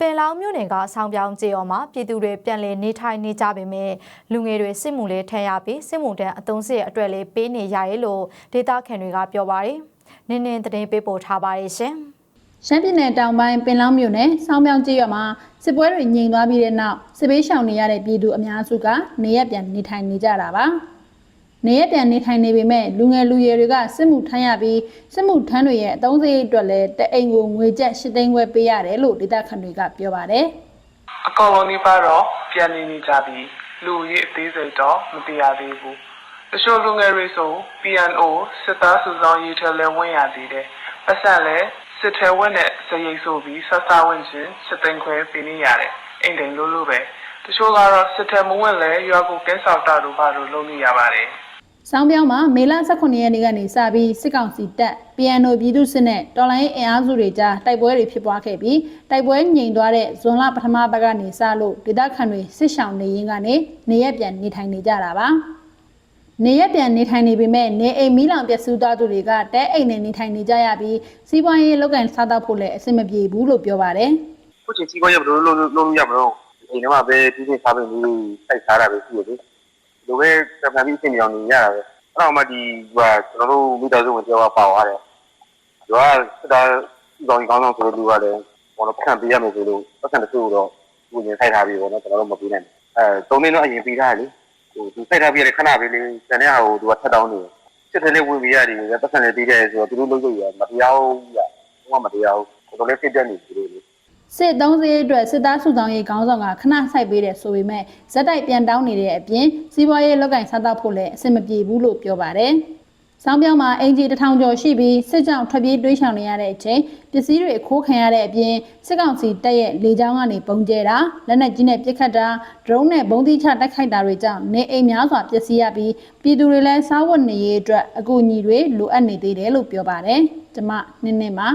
ပင်လောင်းမြို့နယ်ကဆောင်းပြောင်းကျေးရွာမှာပြည်သူတွေပြန်လည်နေထိုင်နေကြပေမဲ့လူငယ်တွေစစ်မှုလေးထမ်းရပြီးစစ်မှုတန်းအသုံးစရိတ်အတွက်လေးပေးနေရရဲ့လို့ဒေသခံတွေကပြောပါတယ်။နင်းနင်းသတင်းပေးပို့ထားပါတယ်ရှင်။ရှမ်းပြည်နယ်တောင်ပိုင်းပင်လောင်းမြို့နယ်ဆောင်းပြောင်းကျေးရွာမှာစစ်ပွဲတွေငြိမ်သွားပြီးတဲ့နောက်စစ်ဘေးရှောင်နေရတဲ့ပြည်သူအများစုကနေရက်ပြန်နေထိုင်နေကြတာပါ။ နေရက်ပြန်နေထိုင်နေပေမဲ့လူငယ်လူရွယ်တွေကစစ်မှုထမ်းရပြီးစစ်မှုထမ်းတွေရဲ့အသုံးစရိတ်အတွက်လည်းတအိမ်ကိုငွေကျပ်၈သိန်းခွဲပေးရတယ်လို့ဒေသခံတွေကပြောပါတယ်အကောင်လုံးဒီပါတော့ပြန်နေနေကြပြီလူကြီးအသေးစိတ်တော့မသိရသေးဘူးတချို့လူငယ်တွေဆို PNO စစ်သားစုဆောင်ရေးထဲလဲဝင်ရသေးတယ်ပတ်စံလဲစစ်ထဲဝင်တဲ့စရိတ်ဆိုပြီးဆက်စားဝင်ချင်းစစ်သိန်းခွဲပေးနေရတယ်အိမ်တိန်လို့လို့ပဲတချို့ကတော့စစ်ထဲမဝင်လဲရွာကိုကဲဆောက်တာတို့ဘာလို့လုပ်နေရပါတယ်။ ဆောင်းပြောင်းမှာမေလ18ရက်နေ့ကနေစပြီးစစ်ကောင်စီတပ် PNO ပြည်သူစစ်နဲ့တော်လိုင်းအင်အားစုတွေကြားတိုက်ပွဲတွေဖြစ်ပွားခဲ့ပြီးတိုက်ပွဲငြိမ်သွားတဲ့ဇွန်လပထမပတ်ကနေစလို့ဒေသခံတွေစစ်ရှောင်နေရင်းကနေနေရက်ပြန်နေထိုင်နေကြတာပါ။နေရက်ပြန်နေထိုင်နေပေမဲ့နေအိမ်မီးလောင်ပျက်စီးသွားသူတွေကတဲအိမ်နဲ့နေထိုင်နေကြရပြီးစီးပွားရေးလုပ်ကင်စားတော့ဖို့လည်းအဆင်မပြေဘူးလို့ပြောပါတယ်။ခုချိန်ကြီးကောရဘယ်လိုလုပ်လုပ်လို့ရမလို့အိမ်ထဲမှာပဲပြီးပြီးစားပြီးပြီးစိုက်စားတာပဲရှိရလေ လိုပဲစံဖန်ပြီးအချိန်ပြောင်းနေရတာပဲအဲ့တော့မှဒီဟိုကျွန်တော်တို့မိသားစုဝင်တယောက်ကပါသွားတယ်သူကစစ်သားကောင်းကောင်းဆောင်ဆိုလို့လူကလည်းဘောတော့ပတ်စံပေးရမယ်ဆိုလို့ပတ်စံတချို့တော့သူရင်စိုက်ထားပြီးပေါ့နော်ကျွန်တော်တို့မပေးနိုင်ဘူးအဲသုံးသိန်းတော့အရင်ပေးထားတယ်လေဟိုသူစိုက်ထားပြီးရခဏပေးလေးတန်တဲ့ဟာကိုသူကထပ်တောင်းနေစစ်တဲ့လေးဝင်ပြီးရတယ်ပတ်စံလေးပေးတယ်ဆိုတော့သူတို့လုပ်လို့ရမတရားဘူးရဘာမှမတရားဘူးတော်တော်လေးစိတ်တက်နေသူတို့လေ စစ်သုံးစည်းအတွက်စစ်သားစုဆောင်ရေးခေါင်းဆောင်ကခဏဆိုင်ပေးတယ်ဆိုပေမဲ့ဇက်တိုက်ပြန်တောင်းနေတဲ့အပြင်စီးပွားရေးလောက်ကင်စားတော့ဖို့လည်းအဆင်မပြေဘူးလို့ပြောပါတယ်။ဆောင်းပြောင်းမှာအင်ဂျီတစ်ထောင်ကျော်ရှိပြီးစစ်ကြောင်ထွက်ပြေးတွေးရှောင်နေရတဲ့အချိန်ပစ္စည်းတွေအခိုးခံရတဲ့အပြင်စစ်ကောင်စီတပ်ရဲ့လေကြောင်းကနေပုံကျဲတာလက်နက်ကြီးနဲ့ပစ်ခတ်တာဒရုန်းနဲ့ဘုံတိချတိုက်ခိုက်တာတွေကြောင့်နေအိမ်များစွာပျက်စီးရပြီးပြည်သူတွေလည်းစားဝတ်နေရေးအတွက်အကူအညီတွေလိုအပ်နေသေးတယ်လို့ပြောပါတယ်။ကျမနင်းနေပါ